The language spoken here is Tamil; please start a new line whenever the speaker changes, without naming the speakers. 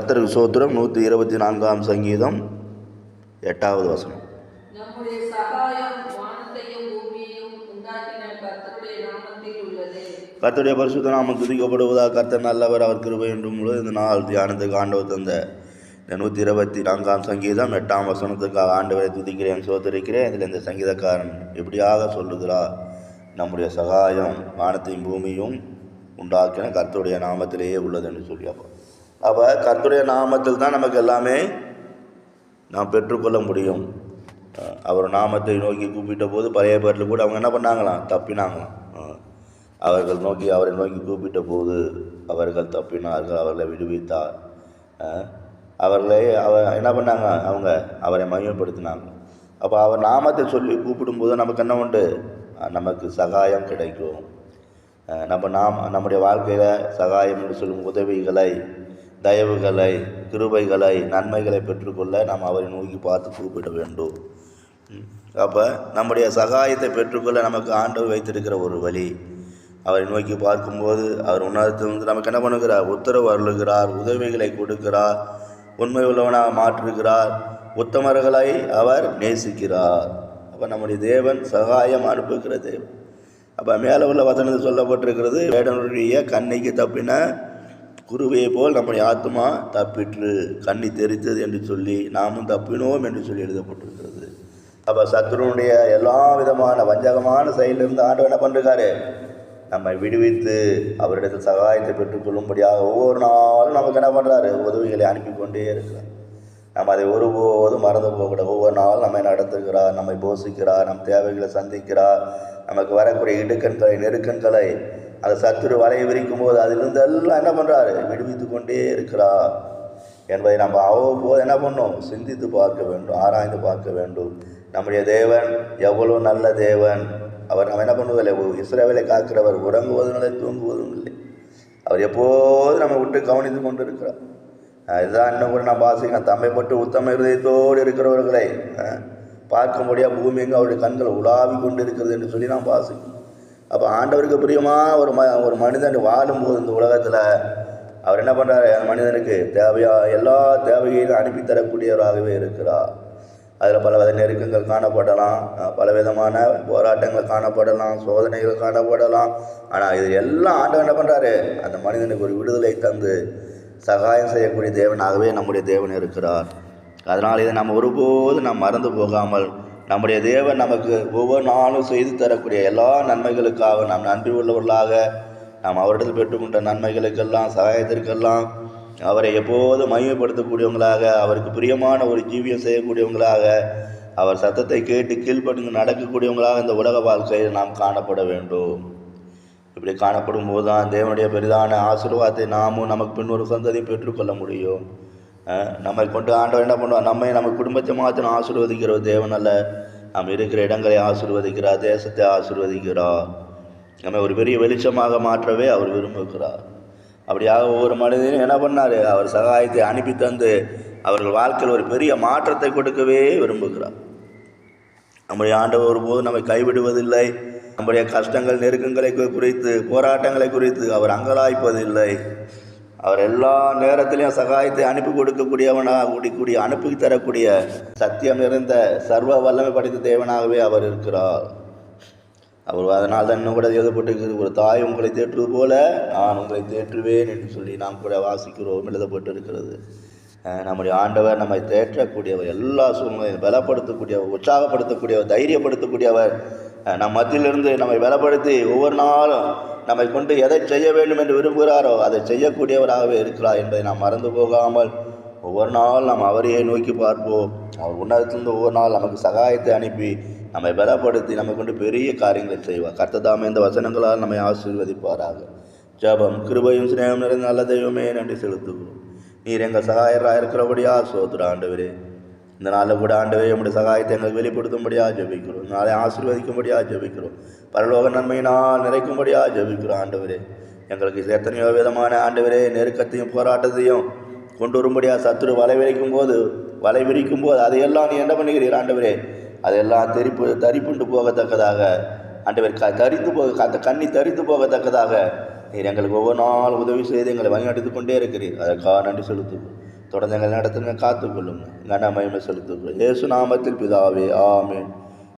கர்த்தருக்கு சோத்திரம் நூற்றி இருபத்தி நான்காம் சங்கீதம் எட்டாவது வசனம்.
கர்த்தருடைய
பரிசுத்த நாமம் துதிக்கப்படுவதாக கர்த்தர் நல்லவர் அவர் கிருபை என்றும் முழு இந்த நாள் தியானத்துக்கு ஆண்டவர் தந்த நூற்றி இருபத்தி நான்காம் சங்கீதம் எட்டாம் வசனத்துக்காக ஆண்டவரை துதிக்கிறேன் சோதரிக்கிறேன் இதில் இந்த சங்கீதக்காரன் எப்படியாக சொல்லுகிறார்? நம்முடைய சகாயம் வானத்தையும் பூமியும் உண்டாக்கின கர்த்தருடைய நாமத்திலேயே உள்ளது என்று சொல்லி அப்போ. அப்போ கர்த்துடைய நாமத்தில் தான் நமக்கு எல்லாமே நாம் பெற்றுக்கொள்ள முடியும். அவர் நாமத்தை நோக்கி கூப்பிட்ட போது பழைய பேரில் கூட அவங்க என்ன பண்ணாங்களாம்? தப்பினாங்களாம். அவர்கள் நோக்கி அவரை நோக்கி கூப்பிட்ட போது அவர்கள் தப்பினார்கள் அவர்களை விடுவித்தார். அவர்களை அவர் என்ன பண்ணாங்க? அவங்க அவரை மையப்படுத்தினாங்க அப்போ அவர் நாமத்தை சொல்லி கூப்பிடும்போது நமக்கு என்ன உண்டு? நமக்கு சகாயம் கிடைக்கும். நம்ம நாம் நம்முடைய வாழ்க்கையில் சகாயம் என்று சொல்லும் உதவிகளை தயவுகளை கிருபைகளை நன்மைகளை பெற்றுக்கொள்ள நாம் அவரை நோக்கி பார்த்து கூப்பிட வேண்டும். அப்போ நம்முடைய சகாயத்தை பெற்றுக்கொள்ள நமக்கு ஆண்டவர் வைத்திருக்கிற ஒரு வழி. அவரை நோக்கி பார்க்கும்போது அவர் உணர்த்திலிருந்து நமக்கு என்ன பண்ணுகிறார்? உத்தரவு அருளுகிறார் உதவிகளை கொடுக்கிறார் உண்மை உள்ளவனாக மாற்றுகிறார் உத்தமர்களை அவர் நேசிக்கிறார். அப்போ நம்முடைய தேவன் சகாயம் அனுப்புகிற தேவன். அப்போ மேலே உள்ள வசனத்தில் சொல்லப்பட்டிருக்கிறது வேடனுடைய கண்ணைக்கு தப்பின குருவையை போல் நம்முடைய ஆத்மா தப்பிற்று கண்ணி தெரித்தது என்று சொல்லி நாமும் தப்பினோம் என்று சொல்லி எழுதப்பட்டிருக்கிறது. அப்போ சத்ருனுடைய எல்லா விதமான வஞ்சகமான செயலிருந்து ஆண்டு என்ன பண்ணுறாரு நம்மை விடுவித்து அவரிடத்தில் சகாயத்தை பெற்றுக்கொள்ளும்படியாக ஒவ்வொரு நாளும் நமக்கு என்ன பண்ணுறாரு உதவிகளை அனுப்பி கொண்டே இருக்கிறார். நம்ம அதை ஒருபோதும் மறந்து போகக்கூடாது. ஒவ்வொரு நாளும் நம்மை நடத்துகிறார் நம்மை போஷிக்கிறார் நம் தேவைகளை சந்திக்கிறார். நமக்கு வரக்கூடிய இடுக்கண்களை நெருக்கண்களை அந்த சத்துரு வலையை விரிக்கும் போது அதிலிருந்து எல்லாம் என்ன பண்ணுறாரு விடுவித்து கொண்டே இருக்கிறார். என்பதை நம்ம அவ்வப்போது என்ன பண்ணும்? சிந்தித்து பார்க்க வேண்டும் ஆராய்ந்து பார்க்க வேண்டும். நம்முடைய தேவன் எவ்வளோ நல்ல தேவன். அவர் நம்ம என்ன பண்ணுவதில்லை? இஸ்ரவேலை காக்கிறவர் உறங்குவதும் இல்லை தூங்குவதும் இல்லை. அவர் எப்போதும் நம்ம விட்டு கவனித்து கொண்டு இருக்கிறார் இதுதான் இன்னும் கூட நான் வாசிக்கிறேன் தம்மைப்பட்டு உத்தம இருதயத்தோடு இருக்கிறவர்களை பார்க்க பார்க்கும்படியாக பூமி அவருடைய கண்கள் உலாவி கொண்டு இருக்கிறது என்று சொல்லி நான் வாசிக்கிறேன் அப்போ ஆண்டவருக்கு பிரியமாக ஒரு ம ஒரு மனிதன் வாழும்போது இந்த உலகத்தில் அவர் என்ன பண்ணுறாரு அந்த மனிதனுக்கு தேவையா எல்லா தேவையையும் அனுப்பி தரக்கூடியவராகவே இருக்கிறார். அதில் பல வித நெருக்கங்கள் காணப்படலாம் பல விதமான போராட்டங்கள் காணப்படலாம் சோதனைகள் காணப்படலாம். ஆனால் இது எல்லாம் ஆண்டவர் என்ன பண்ணுறாரு அந்த மனிதனுக்கு ஒரு விடுதலை தந்து சகாயம் செய்யக்கூடிய தேவனாகவே நம்முடைய தேவன் இருக்கிறார். அதனால் இதை நம்ம ஒருபோதும் நாம் மறந்து போகாமல் நம்முடைய தேவன் நமக்கு ஒவ்வொரு நாளும் செய்து தரக்கூடிய எல்லா நன்மைகளுக்காக நாம் நன்றி உள்ளவர்களாக நாம் அவரிடத்தில் பெற்றுக்கொண்ட நன்மைகளுக்கெல்லாம் சகாயத்திற்கெல்லாம் அவரை எப்போதும் மையப்படுத்தக்கூடியவங்களாக அவருக்கு பிரியமான ஒரு ஜீவியம் செய்யக்கூடியவங்களாக அவர் சத்தத்தை கேட்டு கீழ்ப்பட்டு நடக்கக்கூடியவங்களாக இந்த உலக வாழ்க்கையில் நாம் காணப்பட வேண்டும். இப்படி காணப்படும் போது தான் தேவனுடைய பெரிதான ஆசீர்வாதத்தை நாமும் நமக்கு பின்னொரு சந்ததியும் பெற்றுக்கொள்ள முடியும். நம்மை கொண்டு ஆண்டவர் என்ன பண்ணுவார்? நம்மை நம்ம குடும்பத்தை மாத்திரம் ஆசீர்வதிக்கிற தேவன் அல்ல. நம்ம இருக்கிற இடங்களை ஆசிர்வதிக்கிறார் தேசத்தை ஆசிர்வதிக்கிறார். நம்மை ஒரு பெரிய வெளிச்சமாக மாற்றவே அவர் விரும்புகிறார். அப்படியாக ஒவ்வொரு மனிதனும் என்ன பண்ணார்? அவர் சகாயத்தை அனுப்பி தந்து அவர்கள் வாழ்க்கையில் ஒரு பெரிய மாற்றத்தை கொடுக்கவே விரும்புகிறார். நம்முடைய ஆண்டவர் ஒருபோது நம்மை கைவிடுவதில்லை. நம்முடைய கஷ்டங்கள் நெருக்கங்களை குறித்து போராட்டங்களை குறித்து அவர் அங்கலாய்ப்பதில்லை. அவர் எல்லா நேரத்திலையும் சகாயத்தை அனுப்பி கொடுக்கக்கூடியவனாக கூடிய அனுப்பி தரக்கூடிய சத்தியம் நிறைந்த சர்வ வல்லமை படைத்த தேவனாகவே அவர் இருக்கிறார். அவர் அதனால் தான் இன்னும் கூட எழுதப்பட்டிருக்கிறது ஒரு தாய் உங்களை தேற்றுவது போல நான் உங்களை தேற்றுவேன் என்று சொல்லி நாம் கூட வாசிக்கிறோம் எழுதப்பட்டிருக்கிறது. இருக்கிறது நம்முடைய ஆண்டவர் நம்மை தேற்றக்கூடியவர் எல்லா சூழ்நிலையும் பலப்படுத்தக்கூடியவர் உற்சாகப்படுத்தக்கூடியவர் தைரியப்படுத்தக்கூடியவர். நம் மத்தியிலிருந்து நம்மை பலப்படுத்தி ஒவ்வொரு நாளும் நம்மை கொண்டு எதை செய்ய வேண்டும் என்று விரும்புகிறாரோ அதை செய்யக்கூடியவராகவே இருக்கிறார் என்பதை நாம் மறந்து போகாமல் ஒவ்வொரு நாள் நாம் அவரையே நோக்கி பார்ப்போம். அவர் உன்னதத்திலிருந்து ஒவ்வொரு நாள் நமக்கு சகாயத்தை அனுப்பி நம்மை பலப்படுத்தி நம்மை கொண்டு பெரிய காரியங்களை செய்வார். கர்த்ததாமே இந்த வசனங்களால் நம்மை ஆசீர்வதிப்பாராக. ஜெபம் கிருபையும் சிநேகம் நிறைந்த நல்ல தெய்வமே நன்றி செலுத்துவோம் நீர் எங்கள் சகாயராக இருக்கிறபடியா சோத்துற இந்த நாளில் கூட ஆண்டவே உம்முடைய சகாயத்தை எங்களுக்கு வெளிப்படுத்தும்படியாக ஜபிக்கிறோம் இந்த நாளை ஆசீர்வதிக்கும்படியாக ஜபிக்கிறோம் பரலோக நன்மையினால் நிறைக்கும்படியாக ஜபிக்கிறோம் ஆண்டவரே எங்களுக்கு எத்தனையோ விதமான ஆண்டவரே நெருக்கத்தையும் போராட்டத்தையும் கொண்டு வரும்படியாக சத்துரு வலை விரிக்கும் போது வலை விரிக்கும் போது அதையெல்லாம் நீ என்ன பண்ணுகிறீர் ஆண்டவரே அதெல்லாம் தெரிப்பு தரிப்புண்டு போகத்தக்கதாக ஆண்டவர் க தரித்து போக அந்த கண்ணி தரித்து போகத்தக்கதாக நீர் எங்களுக்கு ஒவ்வொரு நாள் உதவி செய்து எங்களை வழிநடத்தி கொண்டே இருக்கிறீர் அதற்காக நன்றி செலுத்துவோம் தொடர்ந்து எங்கள் நடத்துங்க காத்துக்கொள்ளுங்க. கன மகிமை செலுத்துக்கிறோம் இயேசு நாமத்தில் பிதாவே ஆமேன்.